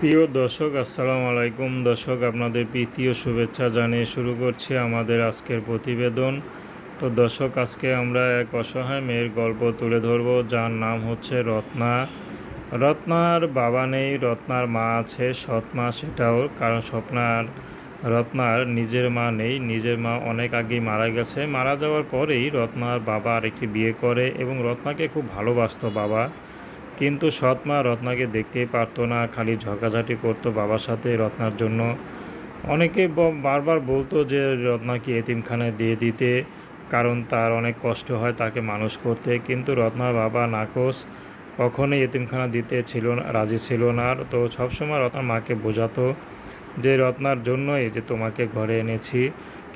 প্রিয় দর্শক, আসসালামু আলাইকুম। দর্শক, আপনাদের প্রীতি ও শুভেচ্ছা জানিয়ে শুরু করছি আমাদের আজকের প্রতিবেদন। তো দর্শক, আজকে আমরা এক অসহায় মেয়ের গল্প তুলে ধরব, যার নাম হচ্ছে রত্না। রত্নার বাবা নেই, রত্নার মা আছে সৎ মা সেটাও কারণ স্বপ্নার রত্নার নিজের মা নেই। নিজের মা অনেক আগেই মারা গেছে। মারা যাওয়ার পরেই রত্নার বাবা আরেকটি বিয়ে করে এবং রত্নাকে খুব ভালোবাসত বাবা। কিন্তু সৎ মা রত্নাকে দেখতেই পারতো না, খালি ঝগড়াঝাটি করতো বাবার সাথে রত্নার জন্য। অনেকে বারবার বলতো যে রত্নাকে এতিমখানায় দিয়ে দিতে, কারণ তার অনেক কষ্ট হয় তাকে মানুষ করতে। কিন্তু রত্নার বাবা নাকচ কখনোই এতিমখানা দিতে ছিল না, রাজি ছিল না। তো সবসময় রত্নার মাকে বোঝাতো যে রত্নার জন্যই যে তোমাকে ঘরে এনেছি।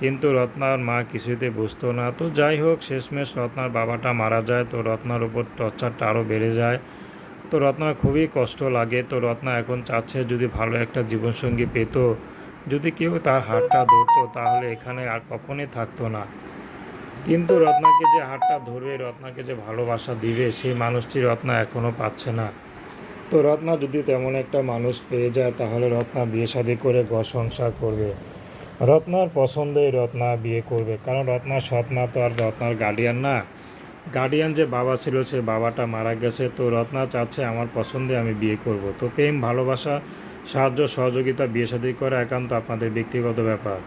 কিন্তু রত্নার মা কিছুতে বুঝতো না। তো যাই হোক, শেষমেশ রত্নার বাবাটা মারা যায়। তো রত্নার উপর টর্চারটা আরও বেড়ে যায়। তো রত্নার খুবই কষ্ট লাগে। তো রত্না এখন চাচ্ছে যদি ভালো একটা জীবনসঙ্গী পেত, যদি কেউ তার হাতটা ধরতো তাহলে এখানে আর কখনোই থাকতো না। কিন্তু রত্নাকে যে হাতটা ধরবে, রত্নাকে যে ভালোবাসা দিবে, সেই মানুষটি রত্না এখনও পাচ্ছে না। তো রত্না যদি তেমন একটা মানুষ পেয়ে যায়, তাহলে রত্না বিয়ে শাদী করে ঘর সংসার করবে। রত্নার পছন্দেই রত্না বিয়ে করবে। কারণ রত্নার সৎ মা তো আর রত্নার গার্ডিয়ান না। গার্ডিয়ান যে বাবা ছিল, সে বাবাটা মারা গেছে। তো রত্না চাচ্ছে আমার পছন্দে, আমি বিয়ে করব। তো প্রেম, ভালোবাসা, সাহায্য, সহযোগিতা, বিয়ে শাদী করা একান্ত আপনাদের ব্যক্তিগত ব্যাপার।